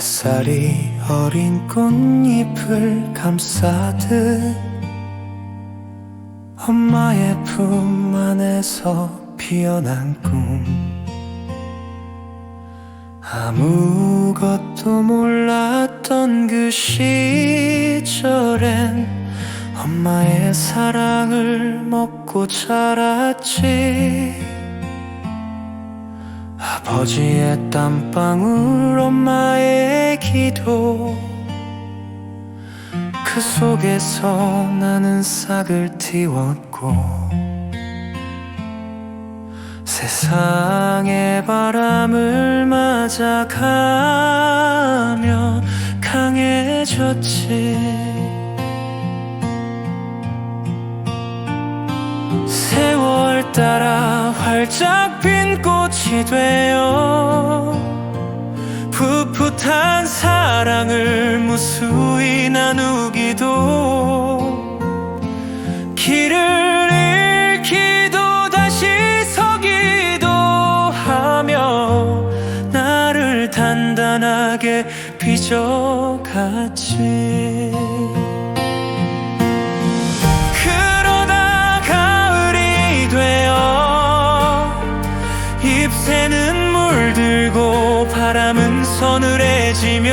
햇살이 어린 꽃잎을 감싸듯 엄마의 품 안에서 피어난 꿈. 아무것도 몰랐던 그 시절엔 엄마의 사랑을 먹고 자랐지. 아버지의 땀방울 엄마의 기도. 그 속에서 나는 싹을 틔웠고 세상의 바람을 맞아가며 강해졌지. 세월 따라 활짝 핀 꽃이 되어 풋풋한 사랑을 무수히 나누기도 길을 잃기도 다시 서기도 하며 나를 단단하게 빚어갔지. 그러다 가을이 되어 잎새는 물들고 바람은 서늘해지며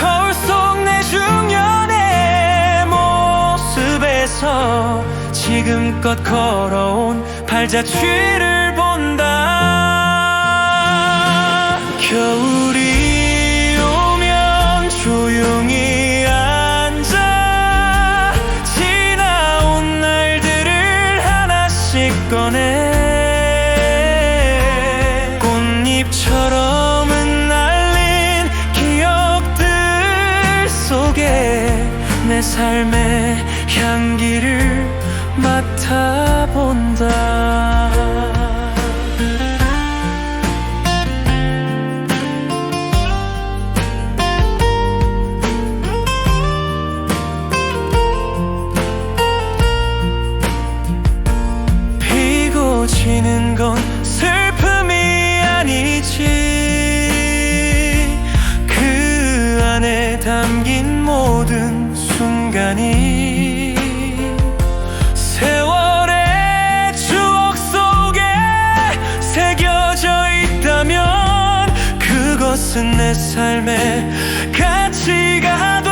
거울 속 내 중년의 모습에서 지금껏 걸어온 발자취를 본다. 겨울이 내 삶의 향기를 맡아본다. 피고 지는 건 것은 내 삶의 가치가 돼?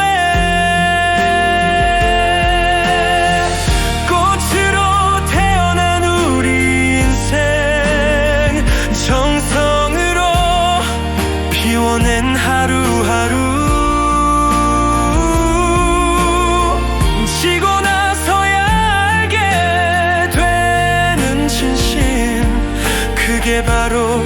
꽃으로 태어난 우리 인생 정성으로 피워낸 하루하루. 지고 나서야 알게 되는 진심 그게 바로